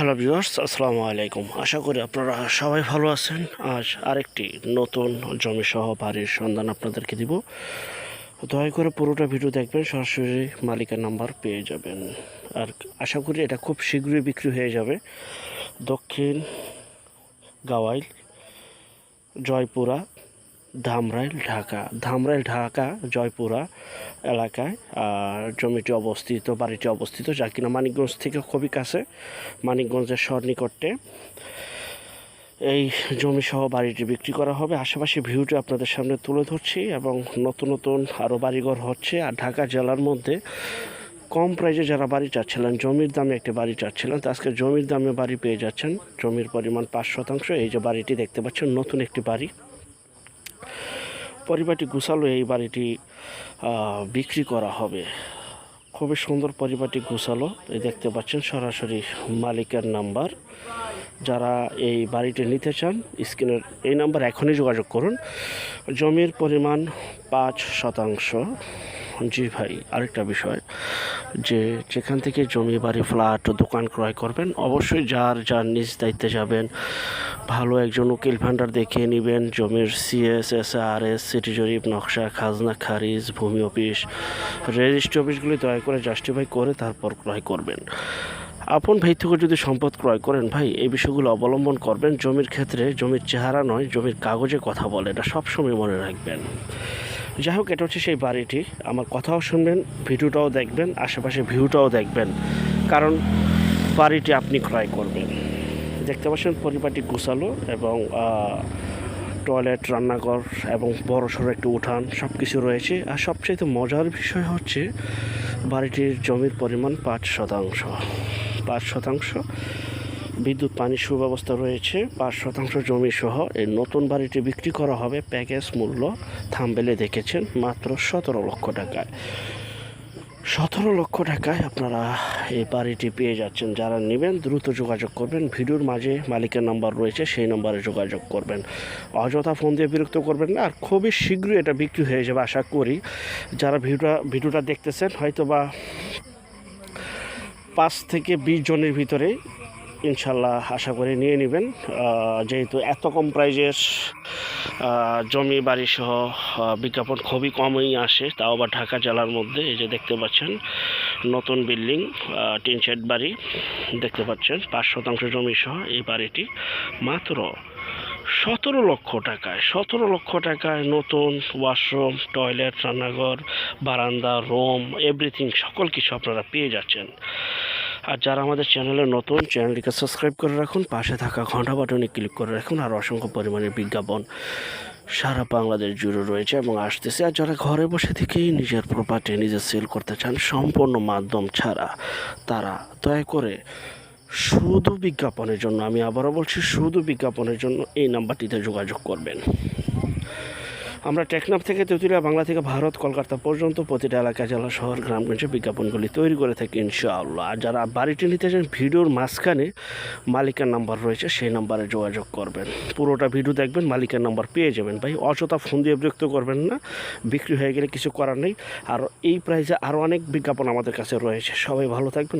Hello viewers, আসসালামু আলাইকুম। আশা করি আপনারা সবাই ভালো আছেন। আজ আরেকটি নতুন জমি সহ বাড়ির সন্ধান আপনাদেরকে দিব। দয়া করে পুরোটা ভিডিও দেখবেন, সরাসরি মালিকের নাম্বার পেয়ে যাবেন। আর আশা করি এটা খুব শীঘ্রই বিক্রি হয়ে যাবে। দক্ষিণ, গাওয়াইল, জয়পুরা ধামরাইল, ঢাকা। ধামরাইল, ঢাকা, জয়পুরা এলাকায়। জমিটি অবস্থিত, বাড়িটি অবস্থিত যা কিনা মানিকগঞ্জ থেকে খুবই কাছে, মানিকগঞ্জের সন্নিকটে এই জমি সহ বাড়িটি বিক্রি করা হবে। আশেপাশে ভিউটি আপনাদের সামনে তুলে ধরছি এবং নতুন নতুন আরও বাড়িঘর হচ্ছে। আর ঢাকা জেলার মধ্যে কম প্রাইজে যারা বাড়ি চাচ্ছিলেন, জমির দামে একটি বাড়ি চাচ্ছিলেন, তো আজকে জমির দামে বাড়ি পেয়ে যাচ্ছেন। জমির পরিমাণ পাঁচ শতাংশ। এই যে বাড়িটি দেখতে পাচ্ছেন, নতুন একটি বাড়ি। পরিবারটি গুছালো, এই বাড়িটি বিক্রি করা হবে। খুবই সুন্দর পরিবারটি গুছালো এই দেখতে পাচ্ছেন সরাসরি মালিকের নাম্বার। যারা এই বাড়িটি নিতে চান, স্ক্রিনের এই নাম্বার এখনই যোগাযোগ করুন। জমির পরিমাণ পাঁচ শতাংশ। জি ভাই, আরেকটা বিষয় যে যেখান থেকে জমি, বাড়ি, ফ্ল্যাট দোকান ক্রয় করবেন, অবশ্যই যার যার নিজ দায়িত্বে যাবেন। ভালো একজন উকিল ভান্ডার দেখিয়ে নেবেন, জমির CS S R S city জরিপ, নকশা, খাজনা, খারিজ, ভূমি অফিস, রেজিস্ট্রি অফিসগুলি দয়া করে জাস্টিফাই করে তারপর ক্রয় করবেন। আপন ভাই থেকে যদি সম্পদ ক্রয় করেন ভাই, এই বিষয়গুলো অবলম্বন করবেন। জমির ক্ষেত্রে জমির চেহারা নয়, জমির কাগজে কথা বলে এটা সবসময় মনে রাখবেন। যাই হোক, এটা হচ্ছে সেই বাড়িটি। আমার কথাও শুনবেন, ভিডিওটাও দেখবেন আশেপাশে ভিউটাও দেখবেন। কারণ বাড়িটি আপনি ক্রয় করবেন। দেখতে পাচ্ছেন পরিবারটি গুছালো এবং টয়লেট, রান্নাঘর এবং বড় সড়ো একটি উঠান সব কিছু রয়েছে। আর সবচেয়ে মজার বিষয় হচ্ছে, বাড়িটির জমির পরিমাণ পাঁচ শতাংশ। পাঁচ শতাংশ বিদ্যুৎ পানির সুব্যবস্থা রয়েছে। পাঁচ শতাংশ জমি সহ এই নতুন বাড়িটি বিক্রি করা হবে প্যাকেজ মূল্য থামবেলে দেখেছেন মাত্র সতেরো লক্ষ টাকায়। সতেরো লক্ষ টাকায় আপনারা এই বাড়িটি পেয়ে যাচ্ছেন। যারা নেবেন, দ্রুত যোগাযোগ করবেন। ভিডিওর মাঝে মালিকের নাম্বার রয়েছে, সেই নম্বরে যোগাযোগ করবেন। অযথা ফোন দিয়ে বিরক্ত করবেন না, আর খুবই শীঘ্রই এটা বিক্রি হয়ে যাবে, আশা করি। যারা ভিডিওটা ভিডিওটা দেখতেছেন হয়তো বা পাঁচ থেকে বিশ জনের ভিতরে ইনশাল্লাহ আশা করে নিয়ে নেবেন। যেহেতু এত কম প্রাইজের জমি বাড়ি সহ বিজ্ঞাপন খুবই কমই আসে, তাও আবার ঢাকা জেলার মধ্যে, এই যে দেখতে পাচ্ছেন, নতুন বিল্ডিং টিন শেড বাড়ি দেখতে পাচ্ছেন, পাঁচ শতাংশ জমি সহ এই বাড়িটি, মাত্র সতেরো লক্ষ টাকায়, সতেরো লক্ষ টাকায় নতুন ওয়াশরুম টয়লেট রান্নাঘর, বারান্দা রুম এভরিথিং সকল কিছু আপনারা পেয়ে যাচ্ছেন। আর যারা আমাদের চ্যানেলে নতুন, চ্যানেলটিকে সাবস্ক্রাইব করে রাখুন, পাশে থাকা ঘণ্টা বাটনে ক্লিক করে রাখুন, আর অসংখ্য পরিমাণে বিজ্ঞাপন সারা বাংলাদেশ জুড়ে রয়েছে এবং আসতেছে। আর যারা ঘরে বসে থেকেই নিজের প্রপার্টি নিজে সেল করতে চান, সম্পূর্ণ মাধ্যম ছাড়া তারা দয়া করে শুধু বিজ্ঞাপনের জন্য, আমি আবারও বলছি, শুধু বিজ্ঞাপনের জন্য এই নাম্বারটিতে যোগাযোগ করবেন। আমরা টেকনাফ থেকে তেঁতুলিয়া বাংলা থেকে ভারত, কলকাতা পর্যন্ত প্রতিটা এলাকা, জেলা, শহর গ্রামগঞ্জে বিজ্ঞাপনগুলি তৈরি করে থাকি ইনশাআল্লাহ। আর যারা বাড়িটি নিতে চান, ভিডিওর মাঝখানে মালিকের নাম্বার রয়েছে, সেই নাম্বারে যোগাযোগ করবেন। পুরোটা ভিডিও দেখবেন, মালিকের নাম্বার পেয়ে যাবেন। ভাই, অযথা ফোন দিয়ে বিরক্ত করবেন না, বিক্রি হয়ে গেলে কিছু করার নেই। আর এই প্রাইসে আরও অনেক বিজ্ঞাপন আমাদের কাছে রয়েছে। সবাই ভালো থাকবেন।